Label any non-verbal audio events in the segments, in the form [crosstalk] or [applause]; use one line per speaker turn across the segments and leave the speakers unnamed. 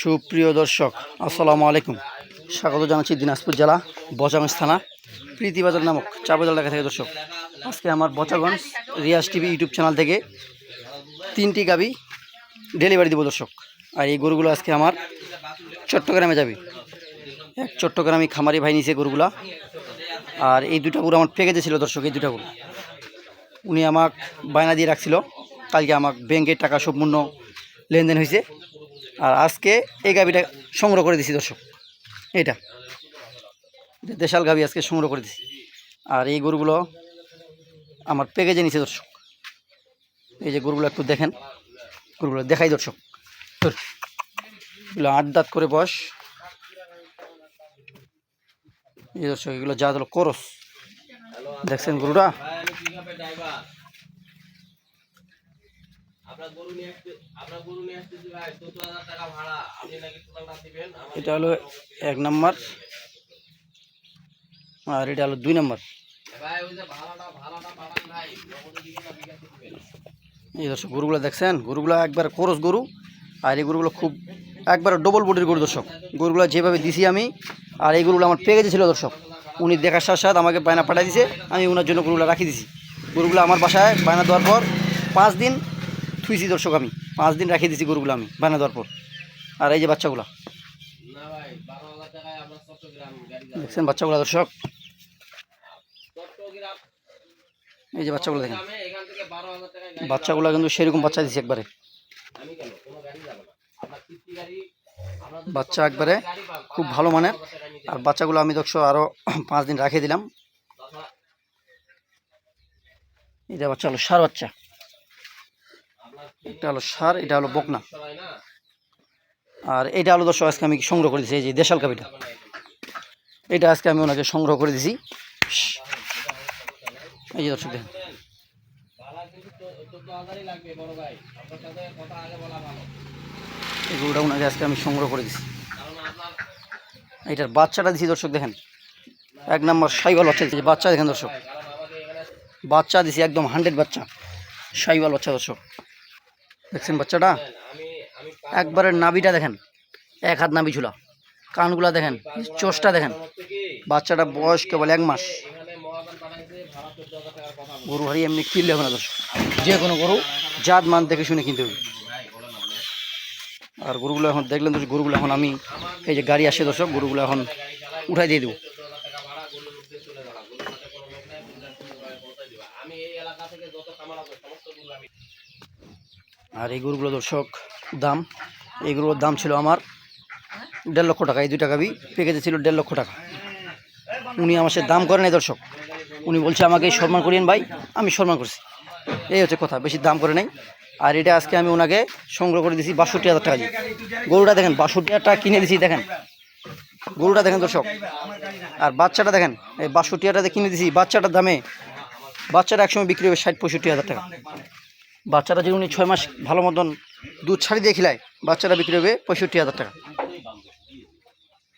সুপ্রিয় দর্শক, আসসালামু আলাইকুম। স্বাগত জানাচ্ছি দিনাজপুর জেলা বচাগঞ্জ থানা প্রীতিবাজার নামক চাপাজাল লেখা থেকে দর্শক। আজকে আমার Bachaganj Riaz TV YouTube channel থেকে তিনটি গাবি ডেলিভারি দিব দর্শক। আর এই গরুগুলো আজকে আমার চট্টগ্রামে যাবে। এক চট্টগ্রামে খামারি ভাই নিছে গরুগুলা। আর এই দুটা গরু আমার পেকেজে ছিল দর্শক, এই দুটা গরু। উনি আমাক বায়না দিয়ে রাখছিল। কালকে আমাক ব্যাংকের টাকা সম্পূর্ণ লেনদেন হয়েছে। আর আজকে এই গাবিটা সংগ্রহ করে দিছি, দর্শক। এটা দেশাল গাবি আজকে সংগ্রহ করে দিছি। আর এই গরুগুলো আমার প্যাকেজে নিছে, দর্শক। এই যে গরুগুলো একটু দেখেন। গরুগুলো দেখাই, দর্শক। এগুলো আট দাঁত করে বয়স। এই দর্শক, এগুলো যা হলো করস। দেখছেন গরুটা
আপনার গরু নিয়ে আসতে আপনার গরু নিয়ে আসতেছি ভাই চোদ্দ হাজার টাকা ভাড়া আপনি নাকি টোটালটা দিবেন আমার
এটা হলো এক নাম্বার। আর এটা হলো দুই নাম্বার। এই দর্শক গরুগুলো দেখছেন? গরুগুলো একবার খরচ গরু আর এই গরুগুলো খুব একবার ডবল বডির গরু দর্শক। গরুগুলো যেভাবে দিছি আমি আর এই গরুগুলো আমার পেয়ে গেছিল দর্শক। উনি দেখার সাথে সাথে আমাকে বায়না পাঠিয়ে দিছে আমি ওনার জন্য গরুগুলো রাখি দিছি। গরুগুলো আমার বাসায় বায়না দেওয়ার পর পাঁচ দিন থুইছি দর্শক আমি, পাঁচ দিন রাখিয়ে দিছি গরুগুলো আমি বায়না দেওয়ার পর। আর এই যে বাচ্চাগুলো। দেখছেন বাচ্চাগুলো দর্শক? এই যে বাচ্চাগুলো দেখেন। বাচ্চাগুলো কিন্তু সেরকম বাচ্চা দিছি একবারে। বাচ্চা একবারে খুব ভালো মানের। আর বাচ্চাগুলো আমি দর্শক আরও [clears throat] পাঁচ দিন রাখিয়ে দিলাম।
তাছাড়া
এটা বাচ্চা হলো সার বাচ্চা। এটা হলো সার, এটা হলো বকনা। আর এটা হলো দর্শক, আজকে আমি সংগ্রহ করে দিয়েছি এই যে দেশাল কাবিটা এটা আজকে আমি ওনাকে সংগ্রহ করে দিয়েছি এই যে দর্শক দেখেন। গরুটা ওনাকে আজকে আমি সংগ্রহ করে
কারণ
এটার বাচ্চাটা দিছি দর্শক দেখেন। এক নম্বর সাইবাল বাচ্চা দিয়েছি বাচ্চা দেখেন দর্শক। বাচ্চা দিছি একদম হান্ড্রেড বাচ্চা। সাইবাল বাচ্চা দর্শক। দেখছেন বাচ্চাটা? একবারে নাভিটা দেখেন, এক হাত নাবি ঝুলা, কানগুলা দেখেন, চোষটা দেখেন। বাচ্চাটা বয়স কেবল এক মাস।
এখানে।
গরু হারিয়ে এমনি কিনলে হবে না দর্শক। যে কোনো গরু জাত মান দেখে শুনে কিনতে হবে। আর গরুগুলো এখন দেখলেন দর্শক, গরুগুলো এখন আমি এই যে গাড়ি আসে দর্শক, গরুগুলো এখন উঠাই দিয়ে দেবো। আর এই গরুগুলো দর্শক, দাম এই গরুর দাম ছিল আমার দেড় লক্ষ টাকা, এই দুই টাকা বি পেকেজে ছিল দেড় লক্ষ টাকা। উনি আমার সাথে দাম করেন এই দর্শক। উনি বলছে, আমাকে সম্মান করিয়েন ভাই, আমি সম্মান করছি। এই হচ্ছে কথা, বেশি দাম করে নেই। আর এটা আজকে আমি ওনাকে সংগ্রহ করে দিয়েছি বাষট্টি হাজার টাকা দিয়ে। গরুটা দেখেন বাষট্টি হাজার টাকা কিনে দিয়েছি, দেখেন। গরুটা দেখেন দর্শক। আর বাচ্চাটা দেখেন, এই বাষট্টি হাজার টাকা কিনে দিয়েছি, বাচ্চাটার দামে বাচ্চাটা একসময় বিক্রি হবে ষাট পঁয়ষট্টি হাজার টাকা। বাচ্চাটা যদি উনি ছয় মাস ভালো মতন দুধ ছাড়ি দিয়ে খিলায়, বাচ্চাটা বিক্রি হবে পঁয়ষট্টি হাজার টাকা।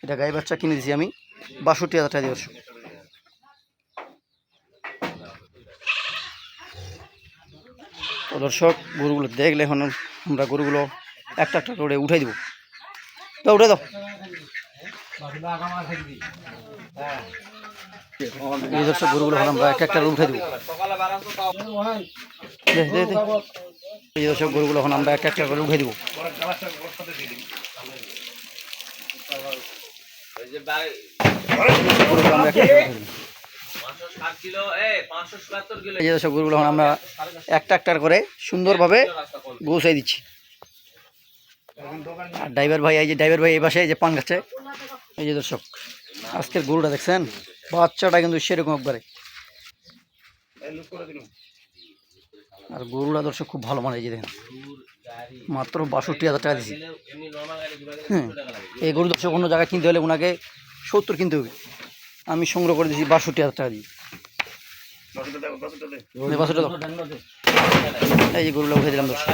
এটা গাই বাচ্চা কিনে দিয়েছি আমি, বাষট্টি হাজার টাকা দিয়ে তো দর্শক, গরুগুলো দেখলে এখন আমরা গরুগুলো একটা একটা করে উঠাই দিব। তো উঠে দাও। দর্শক গরুগুলো এখন আমরা একটা একটা উঠে দিব। দর্শক গরুগুলো এখন আমরা একটা একটা করে উঠে দিব। গরুগুলো এখন আমরা একটা একটা করে সুন্দরভাবে গোছাই দিচ্ছি। আর ড্রাইভার ভাই, এই যে ড্রাইভার ভাই এই পাশে যে পান খাচ্ছে। এই যে দর্শক, আজকের গরুটা দেখছেন? বাচ্চাটা কিন্তু সেরকম একবারে। আর গরুটা দর্শক খুব ভালো মানে যে দেখেন। মাত্র বাষট্টি হাজার টাকা দিয়েছি। হ্যাঁ এই গরু দর্শক অন্য জায়গায় কিনতে হলে ওনাকে সত্তর কিনতে হবে। আমি সংগ্রহ করে দিয়েছি বাষট্টি হাজার টাকা দিয়ে। এই যে গরুটা উঠে দিলাম দর্শক।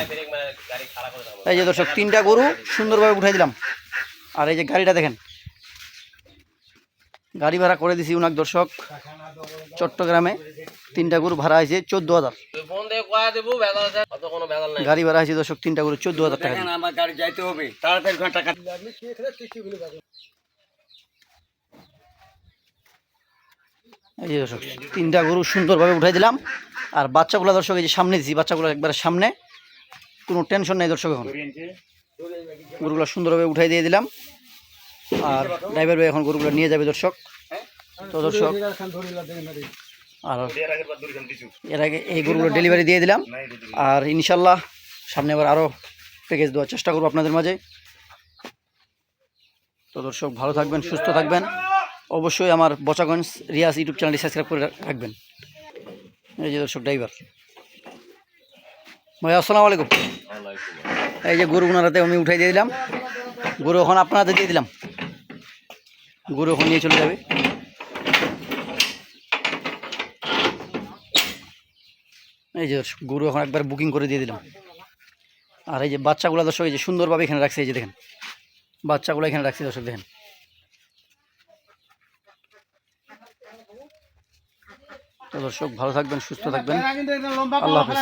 এই যে দর্শক, তিনটা গরু সুন্দরভাবে উঠাই দিলাম। আর এই যে গাড়িটা দেখেন গাড়ি ভাড়া করে দিছি উনাক দর্শক। চট্টগ্রামে তিনটা গরু ভাড়া হয়েছে চোদ্দ হাজার। গাড়ি ভাড়া হয়েছে দর্শক, তিনটা গরু চোদ্দ হাজার টাকা
টাকা
এই যে দর্শক, তিনটা গরু সুন্দরভাবে উঠাই দিলাম। আর বাচ্চাগুলো দর্শক, এই যে সামনে দিছি, বাচ্চাগুলো একবারে সামনে। কোনো টেনশন নেই দর্শক এখন। গরুগুলো সুন্দরভাবে উঠাই দিয়ে দিলাম। আর ড্রাইভার ভাই এখন গরুগুলো নিয়ে যাবে দর্শক। তো দর্শক, আর এর আগে এই গরুগুলো ডেলিভারি দিয়ে দিলাম। আর ইনশাল্লাহ সামনে আবার আরও প্যাকেজ দেওয়ার চেষ্টা করব আপনাদের মাঝে। তো দর্শক, ভালো থাকবেন, সুস্থ থাকবেন। অবশ্যই আমার বচাগঞ্জ রিয়াজ ইউটিউব চ্যানেলটি সাবস্ক্রাইব করে রাখবেন। এই যে দর্শক ড্রাইভার ভাই, আসসালামু আলাইকুম। এই যে গরু ওনারাতে আমি উঠাই দিয়ে দিলাম। গরু এখন আপনার হাতে দিয়ে দিলাম। গরু ওখানে নিয়ে চলে যাবে। এই যে গরু এখন একবার বুকিং করে দিয়ে দিলাম। আর এই যে বাচ্চাগুলো দর্শক, এই যে সুন্দরভাবে এখানে রাখছে, এই যে দেখেন। বাচ্চাগুলো এখানে রাখছি দর্শক, দেখেন। তো দর্শক, ভালো থাকবেন, সুস্থ থাকবেন। আল্লাহ হাফেজ।